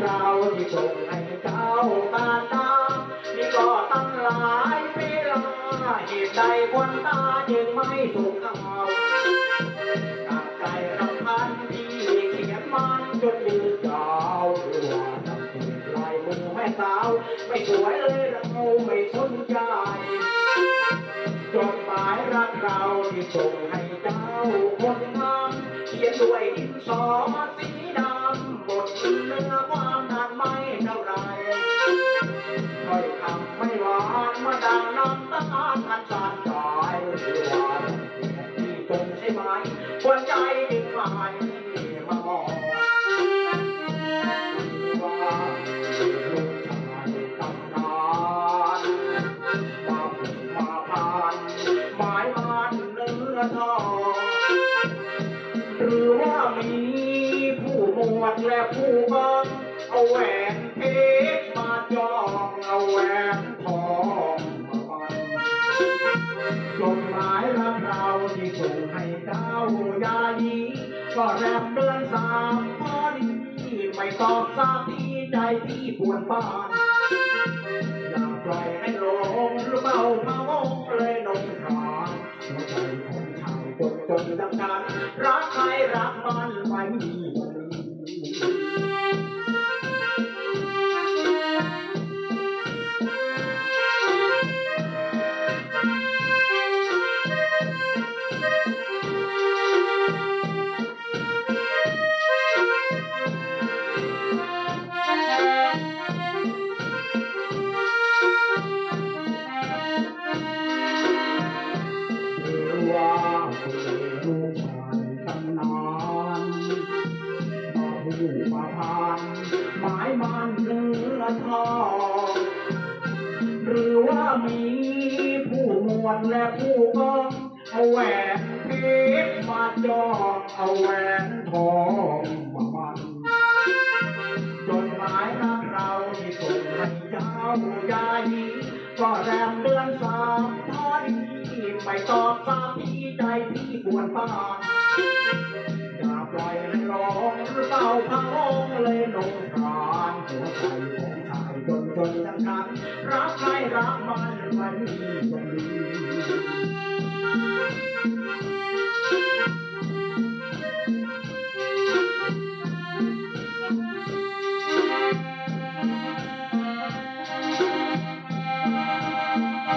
เราที่ส่งให้เจ้ามาตานี่ก็ตั้งหลายเวลาเหตุใดคนตาจึงไม่ถูกเอากาใจรำพันที่เขียนมันจนยืดยาวคือว่าทำผิลายมือแม่สาว ไม่สวยเลยเราไม่สนใจจดหมายรักเราที่ส่งให้เจ้าคนมา มเขียนด้วยดินสอสีดำบทเนื้อความนานไม่เท่าไรถ้อยคำไม่หวานมาดังน้ำตาทันสานกายคือว่ที่ตรงใช่ไหมหัวใจ หวดและผู้บังเอาแหวนเพชรมาจองเอาแหวนทองมาบังจดหมายรักเราที่ส่งให้เจ้ายายีก็แรมเดือนสามพอดีไม่ตอบสาทีใจที่ปวดบ้านอย่าปล่อยให้หลงหรือเบาพะวงเลยนงขานหัวใจของชายจนจนดังนั้นรักใครรักมันไม่มี หานหมายมันเนื้อทองหรือว่ามีผู้มวดและผู้กองเอาแหวนเพชรมาจองเอาแหวนทองมามันจดหมายรักเราที่ส่งให้เจ้ายายีก็แรมเดือนสามพอดีไม่ตอบสามทีใจที่ปวดบ้านอย่า จนทั้งนั้นรักใครรักมันมันมีวันดี